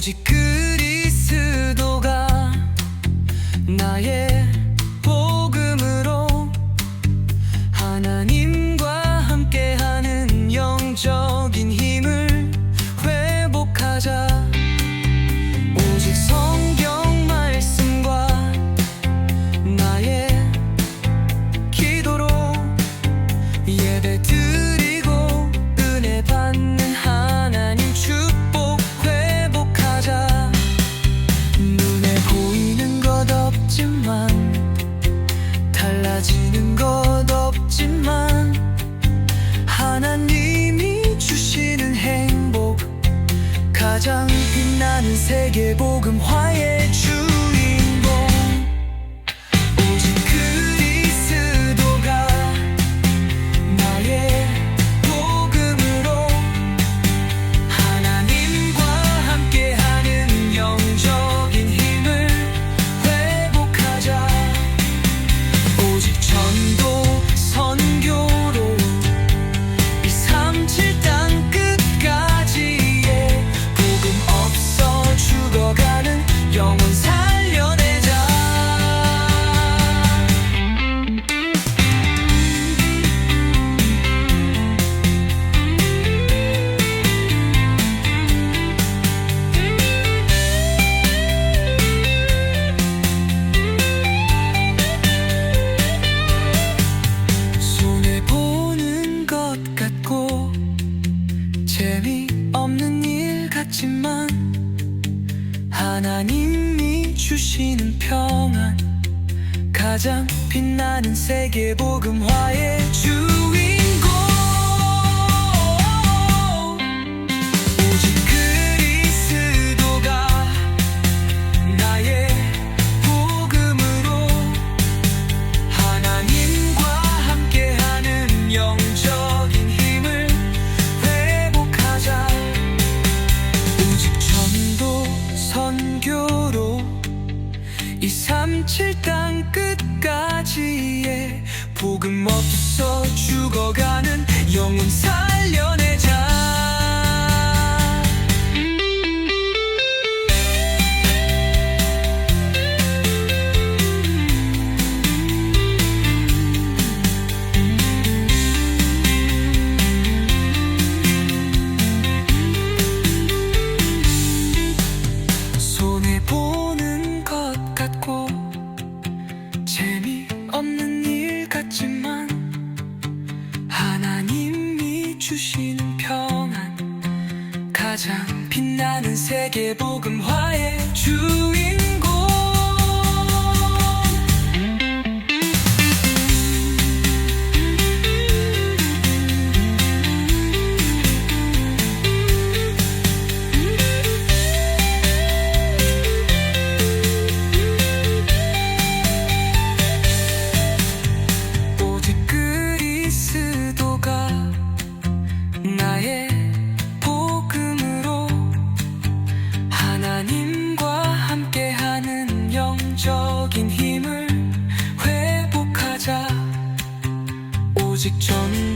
música. 지는 것 없지만 하나님이 주시는 행복 가장 빛나는 세계 복음화에 하나님이 주시는 평안. 가장 빛나는 세계 복음화의 주. 조금 없어 죽어가는 영혼 사 가장 빛나는 세계 복음화의 주인. 오직 전